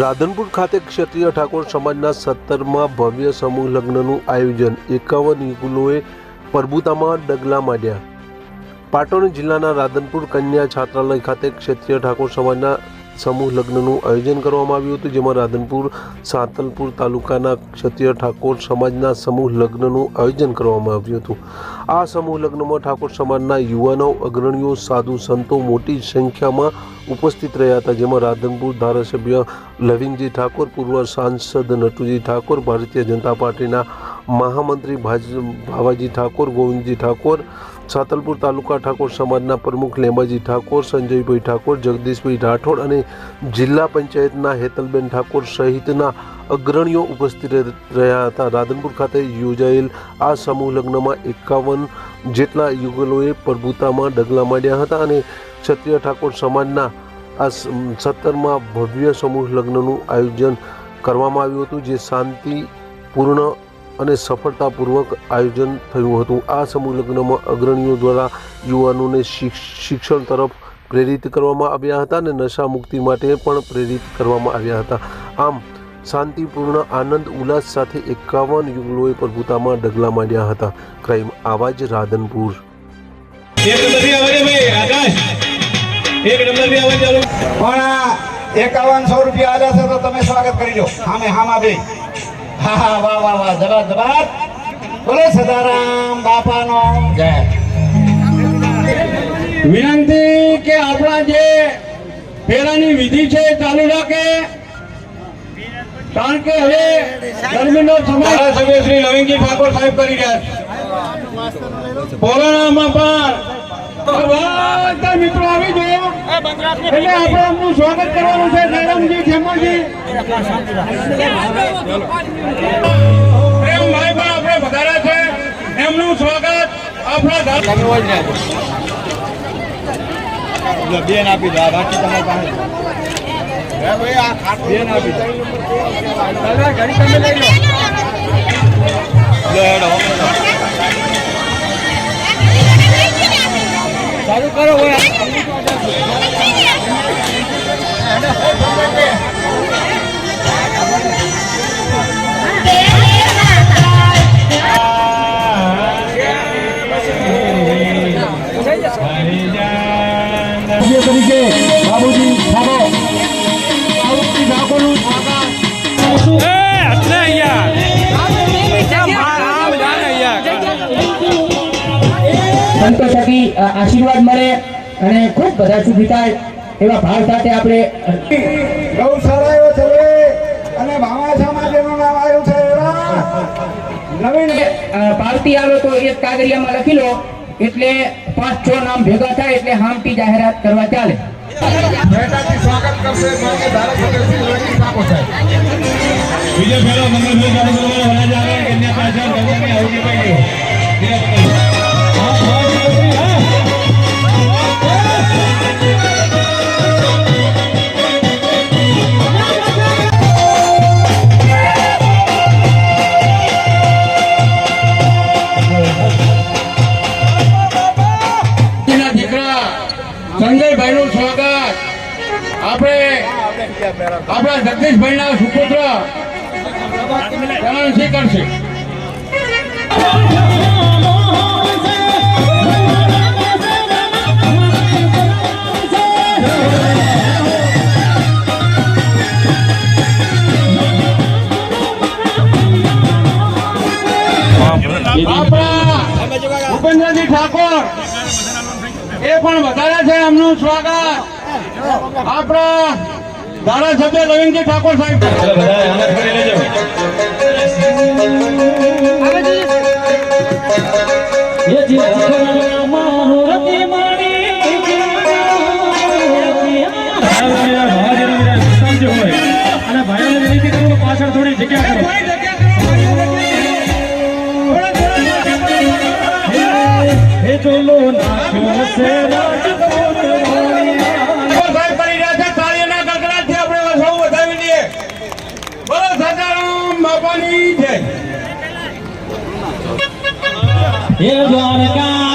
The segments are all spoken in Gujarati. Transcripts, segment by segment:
રાધનપુર ખાતે ક્ષત્રિય ઠાકોર સમાજના સત્તરમાં ભવ્ય સમૂહ લગ્નનું આયોજન. એકાવન યુગલોએ પરબુતામાં ડગલા માંડ્યા. પાટણ જિલ્લાના રાધનપુર કન્યા છાત્રાલય ખાતે ક્ષત્રિય ઠાકોર સમાજના સમૂહ લગ્નનું આયોજન કરવામાં આવ્યું હતું, જેમાં રાધનપુર, સાંતલપુર તાલુકાના ક્ષત્રિય ઠાકોર સમાજના સમૂહ લગ્નનું આયોજન કરવામાં આવ્યું હતું. આ સમૂહ લગ્નમાં ઠાકોર સમાજના યુવાનો, અગ્રણીઓ, સાધુ સંતો મોટી સંખ્યામાં ઉપસ્થિત રહ્યા હતા, જેમાં રાધનપુર ધારાસભ્ય લવિંગજી ઠાકોર, પૂર્વ સાંસદ નટુજી ઠાકોર, ભારતીય જનતા પાર્ટીના મહામંત્રી ભાવાજી ઠાકોર, ગોવિંદજી ઠાકોર સાતલપુર તાલુકા ઠાકોર સમાજના પ્રમુખ લેમાજી ઠાકોર, સંજયભાઈ ઠાકોર, જગદીશભાઈ રાઠોડ અને જિલ્લા પંચાયતના હેતલબેન ઠાકોર સહિતના અગ્રણીઓ ઉપસ્થિત રહ્યા હતા. રાધનપુર ખાતે યોજાયેલ આ સમૂહ લગ્નમાં એકાવન જેટલા યુગલોએ પ્રભુતામાં ડગલા માંડ્યા હતા અને ક્ષત્રિય ઠાકોર સમાજના આ સત્તરમાં ભવ્ય સમૂહ લગ્નનું આયોજન કરવામાં આવ્યું હતું, જે શાંતિપૂર્ણ અને સફળતાપૂર્વક આયોજન થયું હતું. આ સમૂહ લગ્નમાં અગ્રણીઓ દ્વારા યુવાનોને શિક્ષ- શિક્ષણ તરફ પ્રેરિત કરવામાં આવ્યા હતા અને નશા મુક્તિ માટે પણ પ્રેરિત કરવામાં આવ્યા હતા. આમ શાંતિપૂર્ણ આનંદ ઉલ્લાસ સાથે એકાવન યુગલોએ પ્રભુતામાં ડગલા માંડ્યા હતા. ક્રાઇમ જ રાધનપુર. ભાઈ પણ એકાવનસો રૂપિયા આવ્યા છે તો તમે સ્વાગત કરી લો. હામે હામા બે. હા હા વાહ વાહ વાહ જબર જબર. બોલે સદારામ બાપાનો. જય. વિનંતી કે આપણા જે પેલાની વિધિ છે એ ચાલુ રાખે. કારણ કે હવે ગરમીનો સમય ધારાસભ્ય શ્રી નવીનજી ઠાકોર સાહેબ કરી રહ્યા છે. કોરોનામાં પણ મિત્રો આવી ગયો એટલે આપણે એમનું સ્વાગત કરવાનું છે જયરામજી ખેમરજી પ્રેમભાઈ પણ આપણે વધાર્યા છે. એમનું સ્વાગત આપણા બેન આપી દો બાકી તમારી પાસે. બેન આપી દો. ચાલુ સંતો થકી આશીર્વાદ મળે અને ખૂબ બધા સુખી થાય એવા ભાવ સાથે આપણે ગૌશાળાઓ આવ્યો છે. અને ભામાશામાં જેનું નામ આવ્યું છે નવીન પાર્ટી આવે તો એક કાગળિયામાં લખી લો એટલે પાંચ છ નામ ભેગા થાય એટલે હામટી જાહેરાત કરવા ચાલે. સ્વાગત કરશે બીજો ફેરો મંગળ ભાઈ ચાલુ કરવા વરાજ આવે કન્યા પાછળ ભગવાનની આહુતિ આપણા જગદીશભાઈ ના સુપુત્ર પ્રણવસિંહ કરશે ભૂપેન્દ્રજી ઠાકોર, એ પણ વધારે છે, એમનું સ્વાગત. આપણા ધારાસભ્ય લવિંગજી ઠાકોર સાહેબ. પાછળ જય હે દ્વારકા.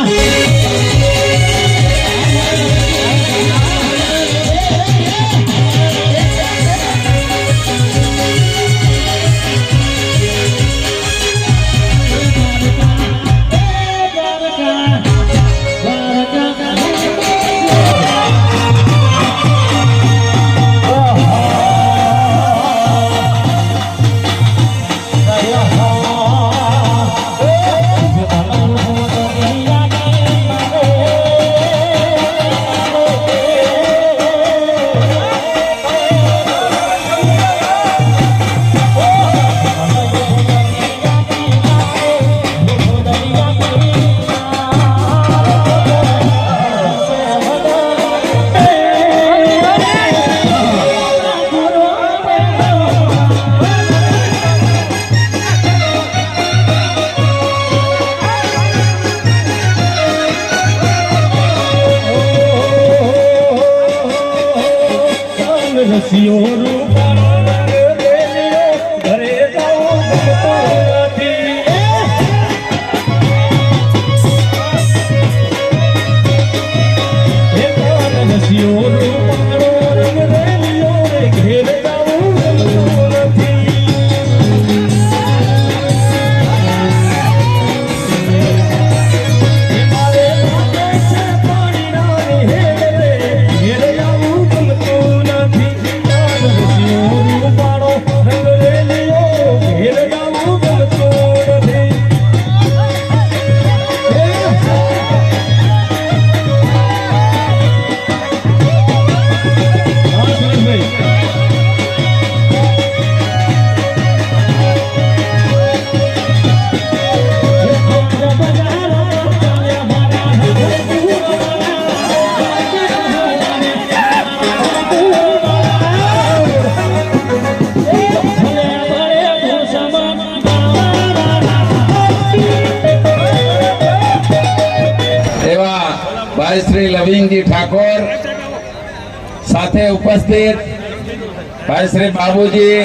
ભાઈ શ્રી લવિંગજી ઠાકોર સાથે ઉપસ્થિત ભાઈ શ્રી બાબુજી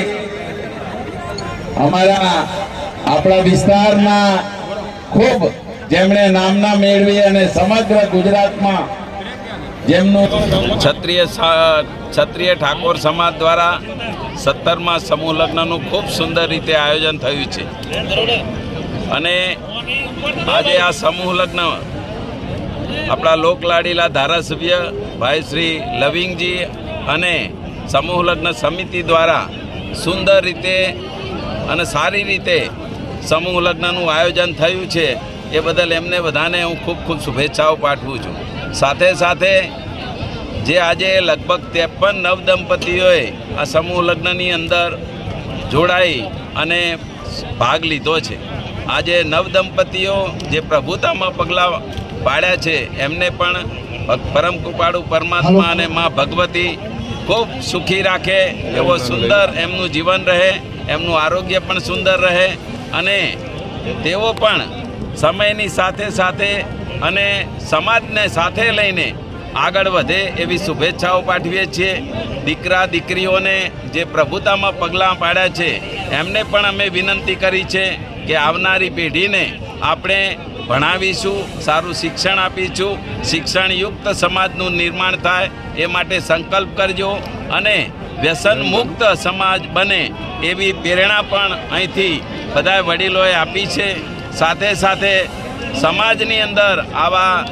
અમારા આપણા વિસ્તારના ખૂબ જેમણે નામના મેળવી અને સમગ્ર ગુજરાતમાં જેમનું ક્ષત્રિય ક્ષત્રિય ઠાકોર સમાજ દ્વારા સત્તરમાં સમૂહ લગ્નનું ખૂબ સુંદર રીતે આયોજન થયું છે. અને આજે આ સમૂહ લગ્ન આપણા લોકલાડીલા ધારાસભ્ય ભાઈ શ્રી લવિંગજી અને સમૂહ લગ્ન સમિતિ દ્વારા સુંદર રીતે અને સારી રીતે સમૂહ લગ્નનું આયોજન થયું છે. એ બદલ એમને બધાને હું ખૂબ ખૂબ શુભેચ્છાઓ પાઠવું છું. સાથે સાથે જે આજે લગભગ ત્રેપન નવદંપતીઓએ આ સમૂહ લગ્નની અંદર જોડાઈ અને ભાગ લીધો છે. આજે નવદંપતીઓ જે પ્રભુતામાં પગલાં પાડ્યા છે. એમને પણ પરમ કૃપાળુ પરમાત્મા અને મા ભગવતી ખૂબ સુખી રાખે એવો સુંદર એમનું જીવન રહે, એમનું આરોગ્ય પણ સુંદર રહે અને તેઓ પણ સમયની સાથે સાથે અને સમાજને સાથે લઈને આગળ વધે એવી શુભેચ્છાઓ પાઠવીએ છીએ. દીકરા, દીકરીઓને જે પ્રભુતામાં પગલાં પાડ્યા છે, એમને પણ અમે વિનંતી કરી છે કે આવનારી પેઢીને આપણે ભણાવીશું, સારું શિક્ષણ આપીશું, શિક્ષણયુક્ત સમાજનું નિર્માણ થાય એ માટે સંકલ્પ કરજો અને વ્યસન મુક્ત સમાજ બને એવી પ્રેરણા પણ અહીંથી બધા વડીલોએ આપી છે. સાથે સાથે સમાજની અંદર આવા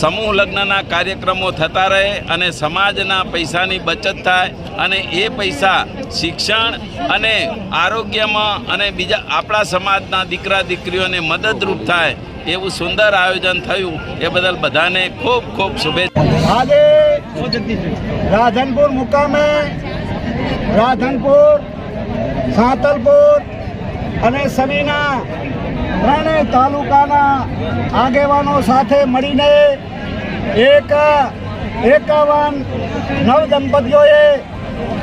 સમૂહ લગ્નના કાર્યક્રમો થતા રહે અને સમાજના પૈસાની બચત થાય અને એ પૈસા શિક્ષણ અને આરોગ્યમાં અને બીજા આપણા સમાજના દીકરા દીકરીઓને મદદરૂપ થાય એવું સુંદર આયોજન થયું. એ બદલ બધાને ખૂબ ખૂબ શુભેચ્છા. રાધનપુર મુકામે રાધનપુર, સાંતલપુર અને સમીના ત્રણેય તાલુકાના આગેવાનો સાથે મળીને એક, એકાવન નવ દંપતીઓએ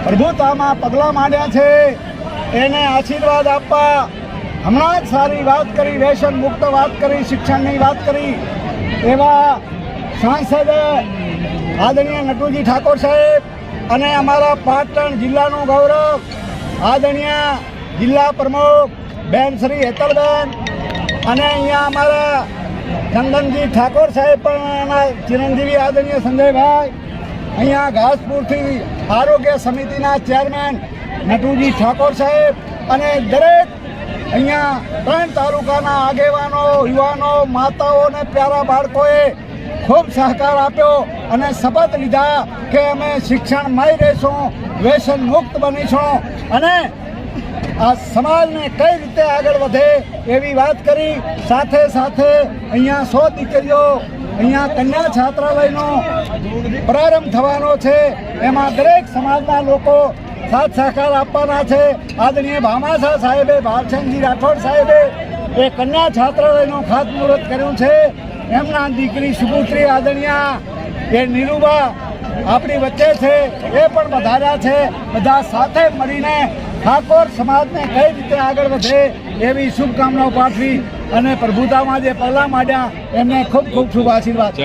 પ્રભુતામાં પગલાં માંડ્યા છે. એને આશીર્વાદ આપવા હમણાં જ સારી વાત કરી વ્યસન મુક્ત વાત કરી, શિક્ષણની વાત કરી. એવા સાંસદ આદરણીય નટુજી ઠાકોર સાહેબ અને અમારા પાટણ જિલ્લાનું ગૌરવ આદરણીય જિલ્લા પ્રમુખ બેન શ્રી હેતલબેન અને અહીંયા અમારા ચંદનજી ઠાકોર સાહેબ પણ એના ચિરંજીવી આદરણીય સંજયભાઈ, અહીંયા ઘાસપુરથી આરોગ્ય સમિતિના ચેરમેન નટુજી ઠાકોર સાહેબ અને દરેક અહીંયા ત્રણ તાલુકાના આગેવાનો, યુવાનો માતાઓ અને પ્યારા બાળકોએ ખૂબ સહકાર આપ્યો અને શપથ લીધા કે અમે શિક્ષણમય રહીશું વ્યસન મુક્ત બનીશું અને આ સમાજને કઈ રીતે આગળ વધે એવી વાત કરી. સાથે સાથે અહીંયા સો દીકરીઓ, અહીંયા કન્યા છાત્રાલયનો પ્રારંભ થવાનો છે. એમાં દરેક સમાજના લોકો સાથ સહકાર આપવાના છે. આદરણીય ભામાસા સાહેબે ભાલચંદજી રાઠોડ સાહેબે એ કન્યા છાત્રાલયનું ખાતમુહૂર્ત કર્યું છે. એમના દીકરી સુપુત્રી આદરણીયા એ નીરુબા આપણી વચ્ચે છે. એ પણ વધાર્યા છે. બધા સાથે મળીને ઠાકોર સમાજને કઈ રીતે આગળ વધે એવી શુભકામનાઓ પાઠવી અને પ્રભુતામાં જે પગલાં માંડ્યા એમને ખૂબ ખૂબ શુભ આશીર્વાદ.